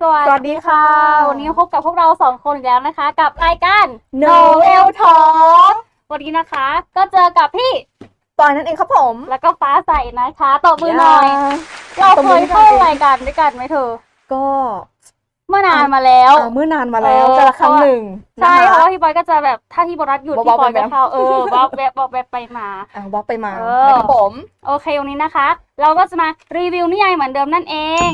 สวัสวัสดีค่ะ วันนี้พบกับพวกเราสองคนอีกแล้วนะคะ กับรายการ Noel Talk วันนี้นะคะ ก็เจอกับพี่ปอยนั่นเองครับผม แล้วก็ฟ้าใสนะคะตบมือหน่อยเราตบเคมือยให้หน่เข้าอยรายการด้วยกันไหมเธอ ก็เมื่อนานมาแล้วอ่าเมื่อนานมาแล้วเออกันละครั้งหนึ่ง ใช่นะเพคะราะว่าพี่บอยก็จะแบบถ้าพี่โบรัสหยุดบ๊อบพี่บอยบ๊ก็อบเข้าเออบ๊อบแวบบ๊อบแวบไปมาอะวอกไปมาเออนะครับผม โอเควันนี้นะคะ เราก็จะมารีวิวนิยายเหมือนเดิมนั่นเอง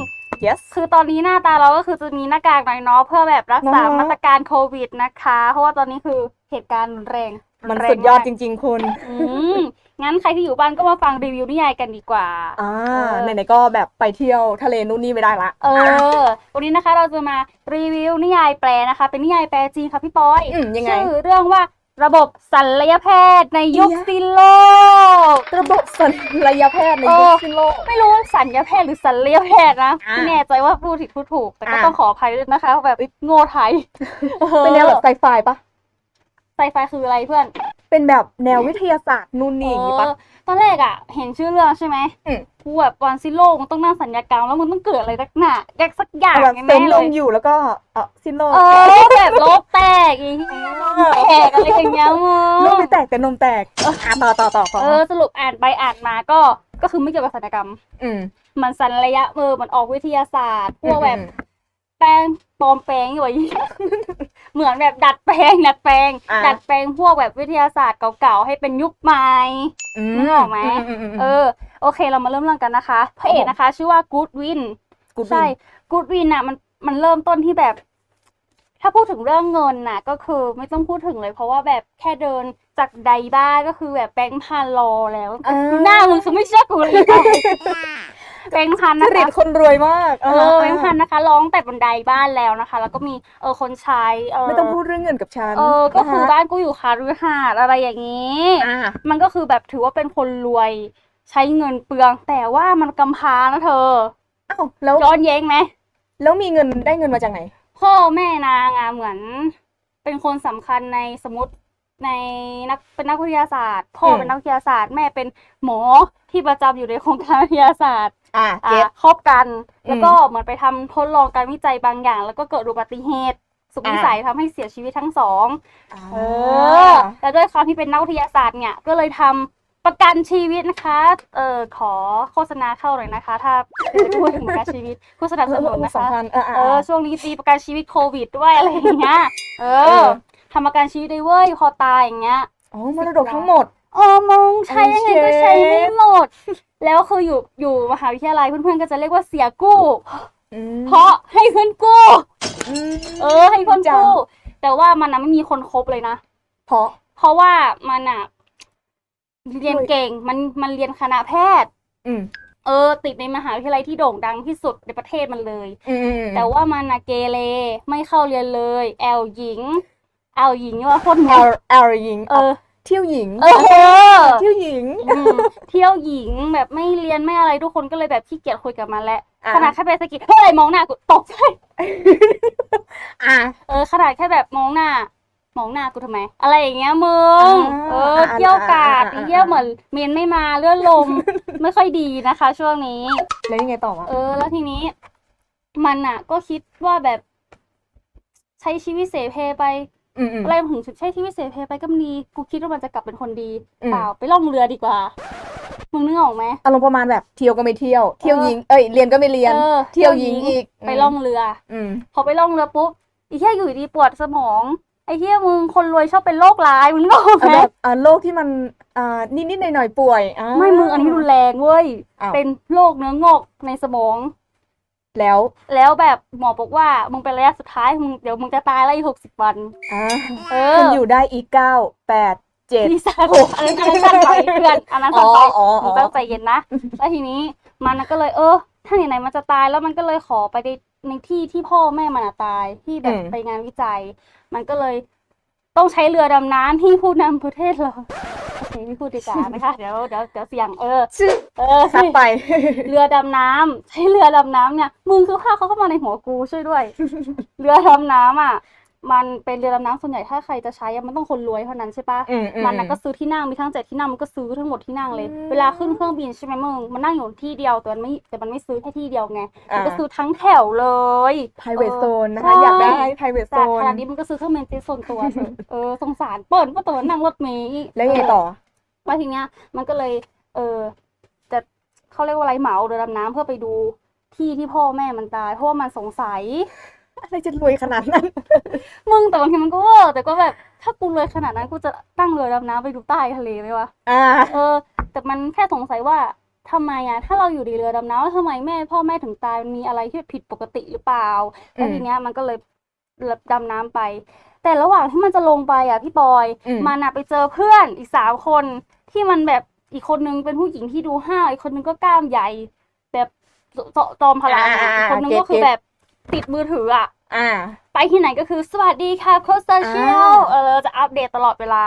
yes คือตอนนี้หน้าตาเราก็คือจะมีหน้ากากหน่อยเนาะเพื่อแบบรักษานะฮะมาตรการโควิดนะคะ เพราะว่าตอนนี้คือเหตุการณ์รุนแรงมันรุแรงสุดยอดมาจกริง ๆ คุณอืมงั้นใครที่อยู่บ้านก็มาฟังรีวิวนิยายกันดีกว่า อ่าเออไหนๆก็แบบไปเที่ยวทะเลนู่นนี่ไม่ได้ละ เออ วันนี้นะคะเราจะมารีวิวนิยายแปลนะคะ เป็นนิยายแปลจีนค่ะพี่ปอยอืมยังไงชื่อเรื่องว่าระบบศัลยแพทย์ในยุคเหี้ยสิ้นโลกระบบ สัลยแพทย์ในเอยุอคสิ้นโลก ไม่รู้ว่าสัญญาแพทย์หรือศัลยแพทย์นะอ่าไม่แน่ใจว่าพูดผิดพูดถูก แต่ก็อ่า ต้องขออภัยด้วยนะคะ แบบโง่ไทยเป็นแนวแบบไซไฟปะไซไฟคืออะไรเพื่อน เป็นแบบแนววิทยาศาสตร์นู่นนี่อย่างงี้ปะ เออตอนแรกอะ เห็นชื่อเรื่องใช่ไหมอืม กูแบบวันซิโลกมันต้องนั่งสัญญากรรมแล้วมึงต้องเกิดอะไรสักหนาแกสักอย่างแบบแน่เต็มๆลเลมยอยู่แล้วก็เออสิ้นโลกเออแบบโลกแตกอีกแตกอะไรอย่างเงี้ยมึโลกงไม่แตกแต่นมแตกอะต่อต่อต่อต่อเออสรุปอ่านไปอ่านมาก็ก็คือไม่เกี่ยวกับศัลยกรรมอืมมันสัญระยะเออมันออกวิทยาศาสตร์พวกแบบอืมแป้ง ปลอมแปลงอยู่อะ เหมือนแบบดัดแปลงดัดแปลง อ่า ดัดแปลงพวกแบบวิทยาศาสตร์เก่าๆให้เป็นยุคใหม่อืนึกออกไหมอืมอืมเออ โอเคเรามาเริ่มเรื่องกันนะคะพระเอกนะคะ ชื่อว่ากูดวิน กูดวินใช่ กูดวินอะมันมันเริ่มต้นที่แบบ ถ้าพูดถึงเรื่องเงินน่ะ ก็คือไม่ต้องพูดถึงเลย เพราะว่าแบบแค่เดินจากใดบ้านก็คือแบบแบงค์พันรอแล้วอ่าดูหน้ามึงคือไม่เชื่อกูเลย แบงค์พันจนะริคะตคนรวยมากเออแบงค์พันนะคะ ร้องแต่บันไดบ้านแล้วนะคะ แล้วก็มีเออคนใช้เออไม่ต้องพูดเรื่องเงินกับฉันเออ ก็คือนะฮะบ้านกูอยู่คารุหาสน์อะไรอย่างนี้ อ่า มันก็คือแบบถือว่าเป็นคนรวยใช้เงินเปลือง แต่ว่ามันกำพร้านะเธออ้าวแล้วย้อนแย้งไหม แล้วมีเงินได้เงินมาจากไหน พ่อแม่นางอะเหมือนเป็นคนสำคัญในสมมติ ในนักเป็นนักวิทยาศาสตร์ พ่ออืมเป็นนักวิทยาศาสตร์แม่เป็นหมอที่ประจำอยู่ในโครงการวิทยาศาสตร์อ่าอะเก็ตคบกันอืมแล้วก็เหมือนไปทำทดลองการวิจัยบางอย่าง แล้วก็เกิดอุบัติเหตุ สุดวิสัยทำให้เสียชีวิตทั้งสองเออแล้วด้วยความที่เป็นนักวิทยาศาสตร์เนี่ยก็เลยทำประกันชีวิตนะคะ เออขอโฆษณาเข้าหน่อยนะคะ ถ้าพูดถึงประกันชีวิตโฆษณาสนุนนะสำคะคัญเออเออ ช่วงนี้ตีประกันชีวิตโควิดด้วยอะไรอย่างเงี้ย เอเอออ ทำประกันชีวิตได้เว้ยพอตายอย่างเงี้ยอ๋อมรดกทั้งหมดเออมึงใช้ยังไงก็โอเคใช้ไม่หมด แล้วคืออยู่อยู่มหาวิทยาลัยเพื่อนๆก็จะเรียกว่าเสียกู้อืมเพราะให้เพื่อนกู้อืมเออ ให้เพื่อนจังกู้แต่ว่ามันนะไม่มีคนคบเลยนะ เพราะ เพราะว่ามันอะเรียนเก่งมันมันเรียนคณะแพทย์ อืมเออ ติดในมหาวิทยาลัยที่โด่งดังที่สุดในประเทศมันเลยอืมอืมแต่ว่ามันอะเกเรไม่เข้าเรียนเลย แอลหญิง แอลหญิงนี่ว่าโคตรแองลแอลหญิงเออ เที่ยวหญิงเออเที่ยวหญิงอืมเที่ยวหญิงแบบไม่เรียนไม่อะไรทุกคนก็เลยแบบขี้เกียจคุยกับมันแล้วอะขนาดแค่ไปสะกิดเฮ้ยมองหน้ากูตกใจอ่าเออขนาดแค่แบบมองหน้ามองหน้ากูทำไม อะไรอย่างเงี้ยมึงอ่าเอออ่าเที่ยวกาดอ่าอ่าเที่ยวเหมือนเมนไม่มาเลื่อนลม ไม่ค่อยดีนะคะ ช่วงนี้ แล้วยังไงต่อวะเออ แล้วทีนี้ มันอะ ก็คิดว่าแบบ ใช้ชีวิตเสเพไป อืมอืมอะไรถึงใช้ชีวิตเสเพไปก็ดีกูคิดว่ามันจะกลับเป็นคนดีอืมเปล่าไปล่องเรือดีกว่า มึงนึกออกไหมอารมณ์ประมาณแบบเที่ยวก็ไม่เที่ยว เที่ยวหญิง เอ้ยเรียนก็ไม่เรียนออเที่ยวหญิงอีก ไปล่องเรืออืมพอไปล่องเรือปุ๊บไอ้เหี้ยอยู่ดีปวดสมองไอ้เหี้ยมึงคนรวยชอบเป็นโรคร้ายมึงนึกออกเอาไหมแบบอ่าโรคที่มันอ่านิดๆหน่อยๆป่วยอ่าไม่มึงอันนี้รุนแรงเว้ยอ้าวเป็นโรคเนื้องอกในสมอง แล้วแล้วแบบหมอบอกว่ามึงเป็นระยะสุดท้ายมึงเดี๋ยวมึงจะตายแล้วอีกหกสิบวัน อ่าเอคุอณอยู่ได้อีกเก้าแปดเจ็ดที่สั้นอันนั้นอันนั้นสั้นไปเพื่อนอันนั้นสั้นไปอ๋ออ๋ออ๋อ มึงต้องใจเย็นนะ แล้วทีนี้มันน่ะก็เลยเออ ถ้าไหนๆมันจะตายแล้วมันก็เลยขอไปในในที่ที่พ่อแม่มันอะตายที่แบบอืมไปงานวิจัย มันก็เลยต้องใช้เรือดำน้ำที่ผู้นำประเทศเราโอเค ไม่พูดดีกว่านะคะ เดี๋ยวเดี๋ยวเดี๋ยวเสียงเออชื่อเออซัดไป เรือดำน้ำใช้เรือดำน้ำเนี่ยมึงคือภาพเขาเข้ามาในหัวกูช่วยด้วย เรือดำน้ำอะ มันเป็นเรือดำน้ำส่วนใหญ่ถ้าใครจะใช้อะมันต้องคนรวยเท่านั้นใช่ปะอืมอืมันน่ะก็ซื้อที่นั่งมีทั้งเจ็ดที่นั่งมันก็ซื้อทั้งหมดที่นั่งเลย อืม เวลาขึ้นเครื่องบินใช่ไหมมึงมันนั่งอยู่ที่เดียวแต่มันไม่แต่มันไม่ซื้อแค่ที่เดียวไงมันอ่าก็ซื้อทั้งแถวเลย private เออ zone นะคะใช่อยากได้ private จาก zone ขนาดนี้มันก็ซื้อเครื่องบินเส่วนตัวเถอะเออสงสารเปิดว่าตัวนั่งรถเมล์แล้วยังไงต่อแล้วทีเนี้ยมันก็เลย เออจะเขาเรียกว่าอะไรเหมาเรือดำน้ำเพื่อไปดูที่ที่พ่อแม่มันตายเพราะว่ามันสงสัย อะไรจะรวยขนาดนั้น มึงแต่บางทีมันก็เวอร์แต่ก็แบบถ้ากูเลยขนาดนั้นกูจะตั้งเรือดำน้ำไปดูใต้ทะเลไหมวะอ่า เออ แต่มันแค่สงสัยว่าทำไมอะถ้าเราอยู่ในเรือดำน้ำแล้วทำไมแม่พ่อแม่ถึงตายมันมีอะไรที่ผิดปกติหรือเปล่าแล้วอืมทีเนี้ยมันก็เลยดำน้ำไป แต่ระหว่างที่มันจะลงไปอะพี่บอยอืม มันอะไปเจอเพื่อนอีกสามคนที่มันแบบอีกคนนึงเป็นผู้หญิงที่ดูห้าวอีกคนนึงก็กล้ามใหญ่ แบบจจอมพลังอะอ่าอีกคนนึงเก็ตก็คือเก็ตแบบ ติดมือถืออะอ่า ไปที่ไหนก็คือสวัสดีค่ะโคชเชียลอ่า เออจะอัปเดตตลอดเวลา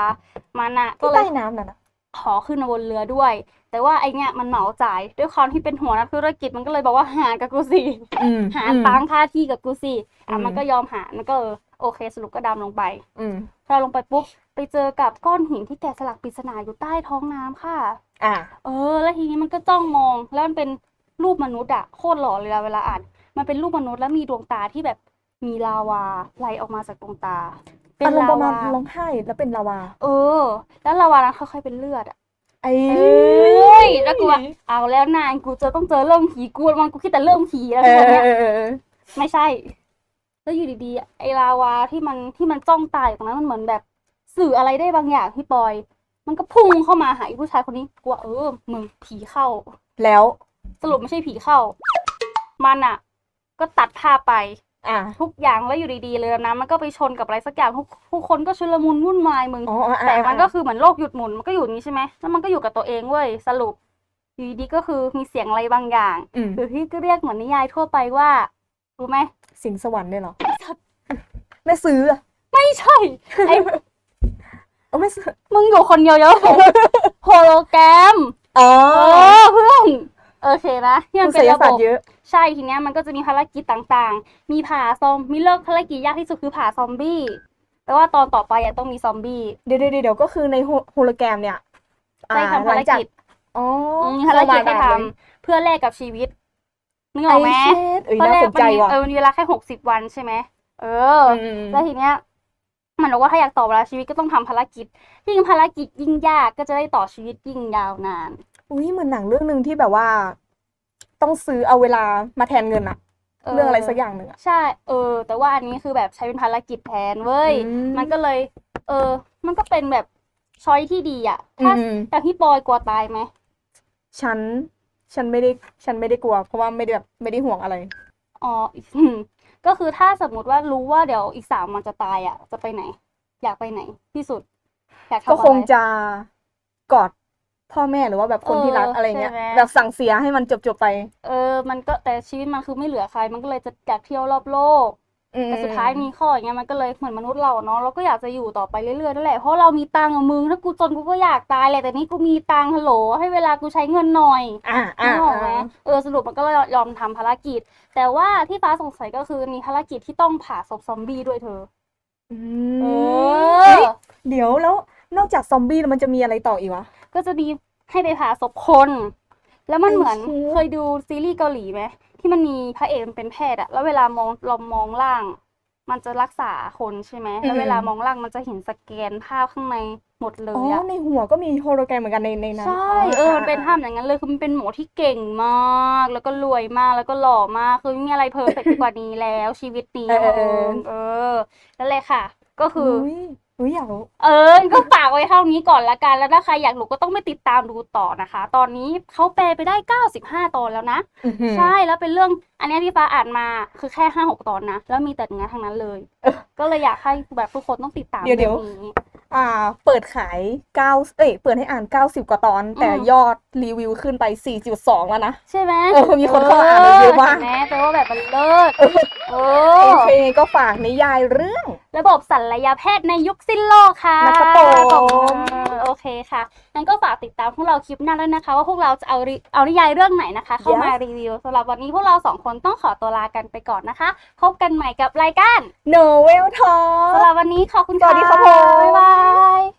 มันอะก็ที่เลใต้ยน้ำน่ะนะ ขอขึ้นมาบนเรือด้วย แต่ว่าไอเนี้ยมันเหมาจ่ายด้วยความที่เป็นหัวนักธุรกิจมันก็เลยบอกว่าหารกับกูสิอืมหารอืมตังค่าที่กับกูสิอะอืมมันก็ยอมหารมันก็เออโอเคสรุปก็ดำลงไป อืมพอลงไปปุ๊บไปเจอกับก้อนหินที่แกะสลักปริศนาอยู่ใต้ท้องน้ำค่ะ อ่า เออ แล้วทีนี้มันก็จ้องมองแล้วมันเป็นรูปมนุษย์อะโคตรหล่อเลยอะเวลาอ่าน มันเป็นรูปมนุษย์แล้วมีดวงตาที่แบบมีลาวาไหลออกมาจากดวงตา เป็นอารมณ์ลาประมาณวาร้องไห้แล้วเป็นลาวา เออ แล้วลาวานั้นค่อยๆเป็นเลือดอะไอ้เอ้ยแล้วกูว่าเอาแล้วนายกูเจอต้องเจอเรื่องผีกูมันกูคิดแต่เรื่องผีแล้วเอทุกอวันเนี้ยเออเออเออไม่ใช่ แล้วอยู่ดีๆไอ้ลาวาที่มันที่มันจ้องตายอยู่ตรงนั้นมันเหมือนแบบ สื่ออะไรได้บางอย่างพี่ปอย มันก็พุ่งเข้ามาหาไอ้ผู้ชายคนนี้กูว่าเออมึงผีเข้า แล้วสรุปไม่ใช่ผีเข้า มันอะ ก็ตัดภาพไป อ่า ทุกอย่างแล้วอยู่ดีๆเลยนะมันก็ไปชนกับอะไรสักอย่างทุกทุกคนก็ชุลมุนวุ่นวายมึง อ๋ออ่าแต่มันก็อ่าคือเหมือนโลกหยุดหมุนมันก็อยู่อย่างนี้ใช่ไหมแล้วมันก็อยู่กับตัวเองเว้ยสรุปอยู่ดีๆก็คือมีเสียงอะไรบางอย่างอืมหรือที่ก็เรียกเหมือนนิยายทั่วไปว่ารู้ไหมสิงสวรรค์เนี่ยเหรอแม่ซื้ออะไม่ใช่ไอ้ เออแม่ซื้อมึงอยู่คนเดียวเยอะ โฮโลแกรมอ๋อเออเพื่อนโอเคนะที่มันศิเป็นลระบศาสตบร์เยอะ ใช่ทีเนี้ยมันก็จะมีภารกิจต่างๆ มีผ่าซอมมีเลิกภารกิจยากที่สุดคือผ่าซอมบี้แต่ว่าตอนต่อไปอะต้องมีซอมบี้เดี๋ยวเดี๋ยวเดี๋ยวก็คือในโฮโฮโลแกรมเนี่ยได้ทำภารกิจอ๋อมีภารกิจให้ทเข้ามาำเพื่อแลกกับชีวิตนึกอไอ้อกไหมเชดเอ้ยเพราะน่าแรกสนใจมันมีว่ะเออมันมีเวลาแค่หกสิบวันใช่ไหมเออออืมแล้วทีเนี้ยมันบอกว่าถ้าอยากต่อเวลาชีวิตก็ต้องทำภารกิจ ยิ่งภารกิจยิ่งยากก็จะได้ต่อชีวิตยิ่งยาวนาน อุ้ยเหมือนหนังเรื่องหนึ่งที่แบบว่า ต้องซื้อเอาเวลามาแทนเงินอะเรื่องอะไรสักอย่างหนึ่งอะใช่ เออ แต่ว่าอันนี้คือแบบใช้เป็นภารกิจแทนเว้ยอืมมันก็เลย เออ มันก็เป็นแบบช้อยที่ดีอะถ้าอืมแต่พี่ปอยกลัวตายไหมฉัน ฉันไม่ได้ ฉันไม่ได้กลัว เพราะว่าไม่ได้แบบไม่ได้ห่วงอะไร อ๋ออืมก็คือถ้าสมมติว่ารู้ว่าเดี๋ยวอีกสามมันจะตายอะจะไปไหน อยากไปไหนที่สุดอยากทำก็อะไรคงจะกอด พ่อแม่หรือว่าแบบคนที่รักเอออะไรเงี้ยใช่ไหมแบบสั่งเสียให้มันจบจบๆไป เออ มันก็แต่ชีวิตมันคือไม่เหลือใคร มันก็เลยจะอยากเที่ยวรอบโลกอืมแต่สุดท้ายมีข้ออย่างเงี้ยมันก็เลยเหมือนมนุษย์เราอะเนาะเราก็อยากจะอยู่ต่อไปเรื่อยๆนั่นแหละเพราะเรามีตังค์อะมึงถ้ากูจนกูก็อยากตายแหละแต่นี่กูมีตังค์ฮัลโหลให้เวลากูใช้เงินหน่อยอ่าอ่านึกออกไหมอ่าเออสรุปมันก็เลยยอมทำภารกิจ แต่ว่าที่ฟ้าสงสัยก็คือมีภารกิจที่ต้องผ่าศพซอมบี้ด้วยเธออืเอมอเฮ้ยเดี๋ยวแล้วนอกจากซอมบี้แล้วมันจะมีอะไรต่ออีกวะ ก็จะมีให้ไปผ่าศพคน แล้วมันไอ้เหมือนเชี่ยเคยดูซีรีส์เกาหลีไหมที่มันมีพระเอกมันเป็นแพทย์อะแล้วเวลามองเรามองล่าง มันจะรักษาคนใช่ไหมแล้วเวลามองล่างมันจะเห็นสแกนภาพข้างในหมดเลอ๋ยออะในหัวก็มีโฮโลแกรมเหมือนกันในในนั้นใช่เออมันเป็นภาพอย่างนั้นเลยคือมันเป็นหมอที่เก่งมาก แล้วก็รวยมากแล้วก็หล่อมากคือไม่มีอะไรเพอร์เฟกต์กว่านี้แล้วชีวิตนี้เออเออเออนั่นแหละค่ะ ก็คือ อุ้ยอุ้ยอยากรู้เออ ก็ฝากไว้เท่านี้ก่อนละกัน แล้วถ้าใครอยากรู้ก็ต้องไปติดตามดูต่อนะคะ ตอนนี้เขาแปลไปได้ 95 ตอนแล้วนะ อื้อหือใช่ แล้วเป็นเรื่อง อันเนี้ยที่ฟ้าอ่านมาคือแค่ห้าหกตอนนะ แล้วมีแต่เนื้อทั้งนั้นเลยเออก็เลยอยากให้แบบทุกคนต้องติดตามเดี๋ยวเดี๋ยวรื่องนี้ อ่า เปิดขายเก้าเอ้ย เปิดให้อ่านเก้าสิบกว่าตอน แต่อืม ยอดรีวิวขึ้นไปสี่จุดสองแล้วนะ ใช่ไหมเออมีคนเข้ามาอ่านเยอะมากเห็นไหมแต่ว่าแบบมันเลิศเอโออเคก็ฝากนิยายเรื่อง ระบบศัลยแพทย์ในยุคสิ้นโลกค่ะนะครับผมโอโอเคค่ะงั้นก็ฝากติดตามพวกเราคลิปหน้าด้วยนะคะ ว่าพวกเราจะเอาริเอานิยายเรื่องไหนนะคะ เข้ามา Yes รีวิวสำหรับวันนี้พวกเราสองคนต้องขอตัวลากันไปก่อนนะคะ พบกันใหม่กับรายการโนเวลทอสำหรับวันนี้ขอบคุณสวัสดีครับผม บ๊ายบาย